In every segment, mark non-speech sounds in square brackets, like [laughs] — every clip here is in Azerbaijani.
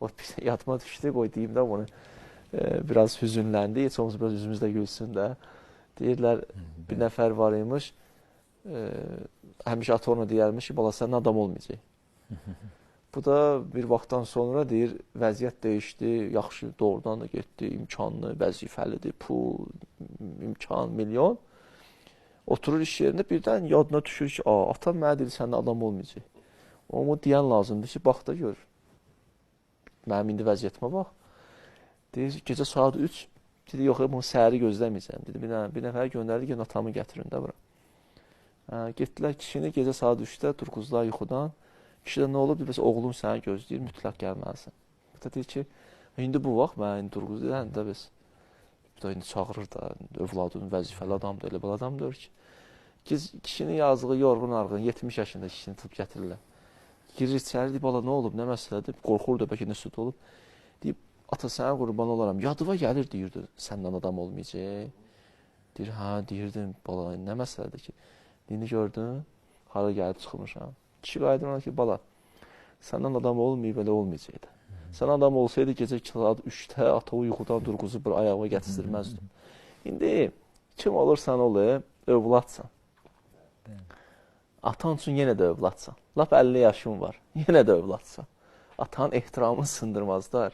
O yadıma düşdü, qoy deyim də onu. E, biraz hüzünləndi. Heç olmasa biraz üzümüz də gülsün də. Deyirlər bir nəfər var imiş. E, həmişə ata ona deyərmiş ki, bala sənin adam olmayacaq. Bu da bir vaxtdan sonra deyir, vəziyyət dəyişdi, yaxşı doğrudan da getdi, imkanlı, vəzifəlidir, pul, imkan, milyon. Oturur iş yerində birdən yadına düşür ki, "A, atam mənə dedi sənin adam olmayacaq." Onu deyən lazımdır ki, bax da gör. Mənim indi vəziyyətimə bax. Deyir, gecə saat 3 dedi, yox, bunu səhəri gözləməyəcəm. Dedi, bir, dənə, bir nəfər göndərdi, gəlin atamı gətirin də bura. Hə, getdilər kişini gecə saat 3-də durğuzdular yuxudan. Kişi də nə olub? Bəs oğlum səni gözləyir, mütləq gəlməlisən. Bu da deyir ki, indi bu vaxt mən indi durğuz deyirəm də bəs. Bu da indi çağırır da övladın vəzifəli adamdır, elə bir adamdır ki. Kişinin yazığı yorğun arğın 70 yaşında kişini tutub gətirirlər. Girir içəri, deyir, bala nə olub, nə məsələdir? Qorxur da bəlkə nə süd olub. Deyib, ata sənə qurban olaram. Yadıva gəlir deyirdi, səndən adam olmayacaq. Deyir, hə, deyirdim, bala, nə məsələdir ki? İndi gördün, hara gəlib çıxmışam. Kişi qayıdır ona ki, bala, səndən adam olmayıb, belə olmayacaqdı. Sən adam olsaydı gecə saat 3-də ata yuxudan durğuzu bir ayağa gətizdirməzdin. İndi kim olursan ol, övladsan. Atan üçün yenə də övladsan. Lap 50 yaşın var, [laughs] yenə də övladsan. Atanın ehtiramını sındırmazlar.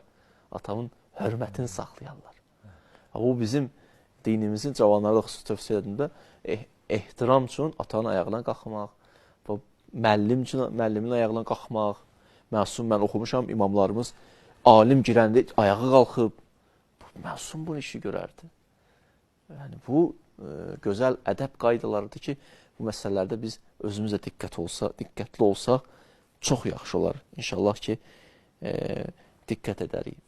Atanın hörmətini saxlayarlar. Bu bizim dinimizin cavanlara da xüsusi tövsiyə edində eh ehtiram üçün atanın ayağına qalxmaq, müəllim üçün müəllimin ayağına qalxmaq. Məsum mən oxumuşam, imamlarımız alim girəndə ayağa qalxıb məsum bu işi görərdi. Yəni bu ə, gözəl ədəb qaydalarıdır ki, bu məsələlərdə biz özümüzə diqqət olsa, diqqətli olsaq çox yaxşı olar. İnşallah ki, ə, diqqət edərik.